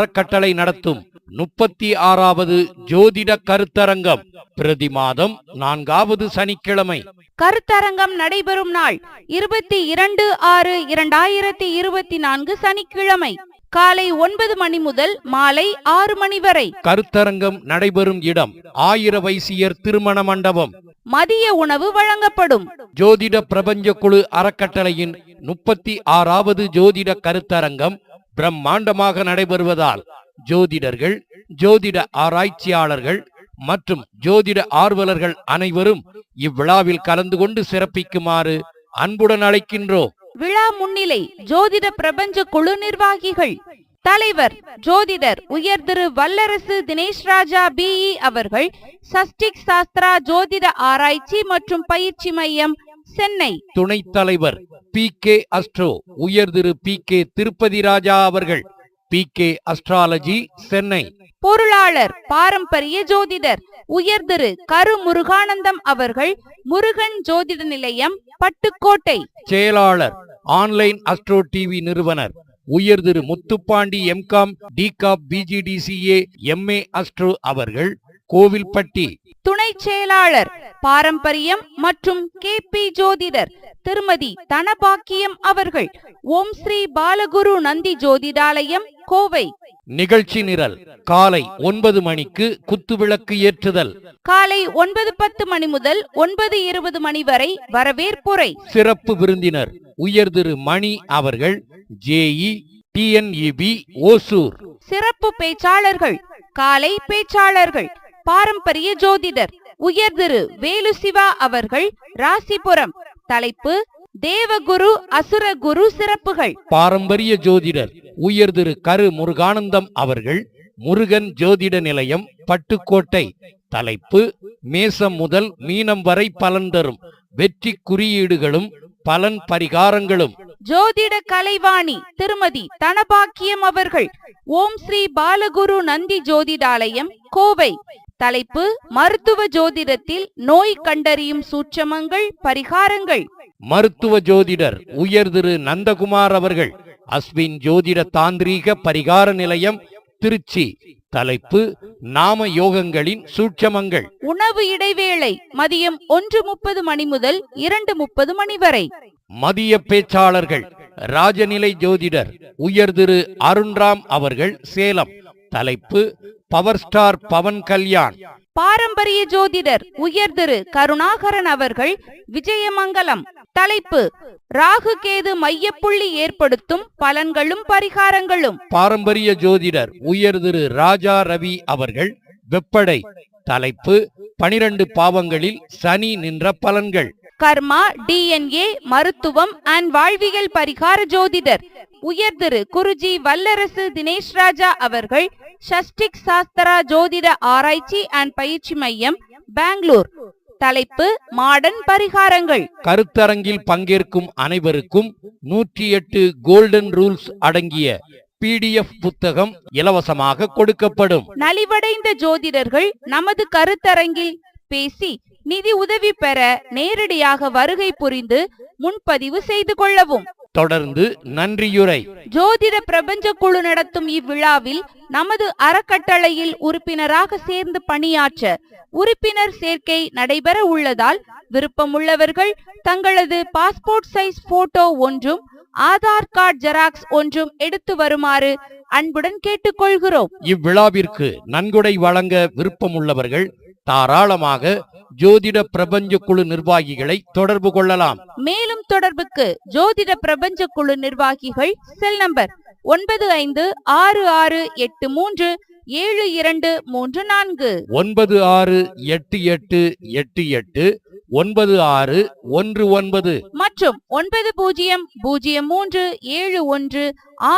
அறக்கட்டளை நடத்தும் முப்பத்தி ஆறாவது ஜோதிட கருத்தரங்கம். பிரதி மாதம் நான்காவது சனிக்கிழமை. கருத்தரங்கம் நடைபெறும் நாள் இருபத்தி இரண்டு ஆறு இரண்டாயிரத்தி இருபத்தி நான்கு சனிக்கிழமை. காலை ஒன்பது மணி முதல் மாலை ஆறு மணி வரை. கருத்தரங்கம் நடைபெறும் இடம் ஆயிர வைசியர் திருமண மண்டபம். மதிய உணவு வழங்கப்படும். ஜோதிட பிரபஞ்ச குழு அறக்கட்டளையின் முப்பத்தி ஆறாவது ஜோதிட கருத்தரங்கம் பிரம்மாண்டமாக நடைபெறுவதால் ஜோதிடர்கள் ஜோதிட ஆராய்ச்சியாளர்கள் மற்றும் ஜோதிட ஆர்வலர்கள் அனைவரும் இவ்விழாவில் கலந்து கொண்டு சிறப்பிக்குமாறு அன்புடன் அழைக்கின்றோம். விழா முன்னிலை ஜோதிட பிரபஞ்ச குழு நிர்வாகிகள் தலைவர் ஜோதிடர் உயர் திரு வல்லரசு தினேஷ் ராஜா பிஇ அவர்கள் சஷ்டிக் சாஸ்திரா ஜோதிட ஆராய்ச்சி மற்றும் பயிற்சி மையம் சென்னை. துணைத் தலைவர் பி கே அஸ்ட்ரோ உயர் திரு பி கே திருப்பதி ராஜா அவர்கள் பி கே அஸ்ட்ராலஜி சென்னை. பொருளாளர் பாரம்பரிய ஜோதிடர் உயர் திரு கரு முருகானந்தம் அவர்கள் முருகன் ஜோதிட நிலையம் பட்டுக்கோட்டை. செயலாளர் ஆன்லைன் அஸ்ட்ரோ டிவி நிறுவனர் உயர் திரு முத்துப்பாண்டி எம்காம் டிகாப் பிஜிடிசிஏ எம்ஏ அஸ்ட்ரோ அவர்கள் கோவில்பட்டி. துணை செயலாளர் பாரம்பரியம் மற்றும் கே. பி. ஜோதிடர் திருமதி தனபாக்கியம் அவர்கள் ஓம் ஸ்ரீ பாலகுரு நந்தி ஜோதிடாலயம் கோவை. நிகழ்ச்சி நிரல் காலை ஒன்பது மணிக்கு குத்துவிளக்கு ஏற்றுதல். காலை ஒன்பது பத்து மணி முதல் ஒன்பது இருபது மணி வரை வரவேற்புரை. சிறப்பு விருந்தினர் உயர் திரு மணி அவர்கள் ஜேஇ டிஎன்இபி ஓசூர். சிறப்பு பேச்சாளர்கள் காலை பேச்சாளர்கள் பாரம்பரிய ஜோதிடர். உயர் திரு வேலு சிவா அவர்கள் ராசிபுரம். தலைப்பு தேவகுரு அசுரகுரு சிறப்புகள். பாரம்பரிய ஜோதிடர் உயர் திரு கரு முருகானந்தம் அவர்கள் முருகன் ஜோதிட நிலையம் பட்டுக்கோட்டை. தலைப்பு மேசம் முதல் மீனம் வரை பலன் தரும். வெற்றி குறியீடுகளும் பலன் பரிகாரங்களும். ஜோதிட கலைவாணி திருமதி தனபாக்கியம் அவர்கள். ஓம் ஸ்ரீ பாலகுரு நந்தி ஜோதிடாலயம் கோவை. தலைப்பு மருத்துவ ஜோதிடத்தில் நோய் கண்டறியும் சூட்சமங்கள் பரிகாரங்கள். மருத்துவ ஜோதிடர் உயர் திரு நந்தகுமார் அவர்கள் அஸ்வின் ஜோதிட தாந்திரீக பரிகார நிலையம் திருச்சி. தலைப்பு நாம யோகங்களின் சூட்சமங்கள். உணவு இடைவேளை மதியம் ஒன்று முப்பது மணி முதல் இரண்டு முப்பது மணி வரை. மதிய பேச்சாளர்கள் ராஜநிலை ஜோதிடர் உயர் திரு அருண்ராம் அவர்கள் சேலம். தலைப்பு பவர் ஸ்டார் பவன் கல்யாண். பாரம்பரிய ஜோதிடர் உயர் திரு கருணாகரன் அவர்கள் விஜயமங்கலம். தலைப்பு ராகு கேது மையப்புள்ளி ஏற்படுத்தும் பலன்களும் பரிகாரங்களும். பாரம்பரிய ஜோதிடர் உயர் திரு ராஜா ரவி அவர்கள் வெப்படை. தலைப்பு பனிரெண்டு பாவங்களில் சனி நின்ற பலன்கள். கர்மா டிஎன்ஏ மருத்துவம் அண்ட் வாழ்வியல் பரிகார ஜோதிடர். உயர் திரு குருஜி வல்லரசு தினேஷ் ராஜா அவர்கள் ஷஷ்டிக் சாஸ்திரா ஜோதிட ஆராய்ச்சி அண்ட் பயிற்சி மையம் பெங்களூர். தலைப்பு மாடன் பரிகாரங்கள். கருத்தரங்கில் பங்கேற்கும் அனைவருக்கும் நூற்றி எட்டு கோல்டன் ரூல்ஸ் அடங்கிய பிடிஎஃப் புத்தகம் இலவசமாக கொடுக்கப்படும். நலிவடைந்த ஜோதிடர்கள் நமது கருத்தரங்கில் பேசி நிதி உதவி பெற நேரடியாக வருகை புரிந்து முன்பதிவு செய்து கொள்ளவும். தொடர்ந்து நன்றியுரை. ஜோதிட பிரபஞ்ச குழு நடத்தும் இவ்விழாவில் நமது அறக்கட்டளையில் உறுப்பினராக சேர்ந்து பணியாற்ற உறுப்பினர் சேர்க்கை நடைபெற உள்ளதால் விருப்பமுள்ளவர்கள் தங்களது பாஸ்போர்ட் சைஸ் போட்டோ ஒன்றும் ஆதார் கார்டு ஜெராக்ஸ் ஒன்றும் எடுத்து வருமாறு அன்புடன் கேட்டுக்கொள்கிறோம். இவ்விழாவிற்கு நன்கொடை வழங்க விருப்பமுள்ளவர்கள் தாராளமாக ஜோதிட பிரபஞ்ச குழு நிர்வாகிகளை தொடர்பு கொள்ளலாம். மேலும் தொடர்புக்கு ஜோதிட பிரபஞ்ச குழு நிர்வாகிகள் செல் நம்பர் ஒன்பது ஐந்து ஆறு ஆறு எட்டு மூன்று ஏழு இரண்டு மூன்று நான்கு. ஒன்பது ஆறு எட்டு எட்டு எட்டு எட்டு ஒன்பது ஆறு ஒன்று ஒன்பது. மற்றும் ஒன்பது பூஜ்ஜியம் பூஜ்ஜியம் மூன்று ஏழு ஒன்று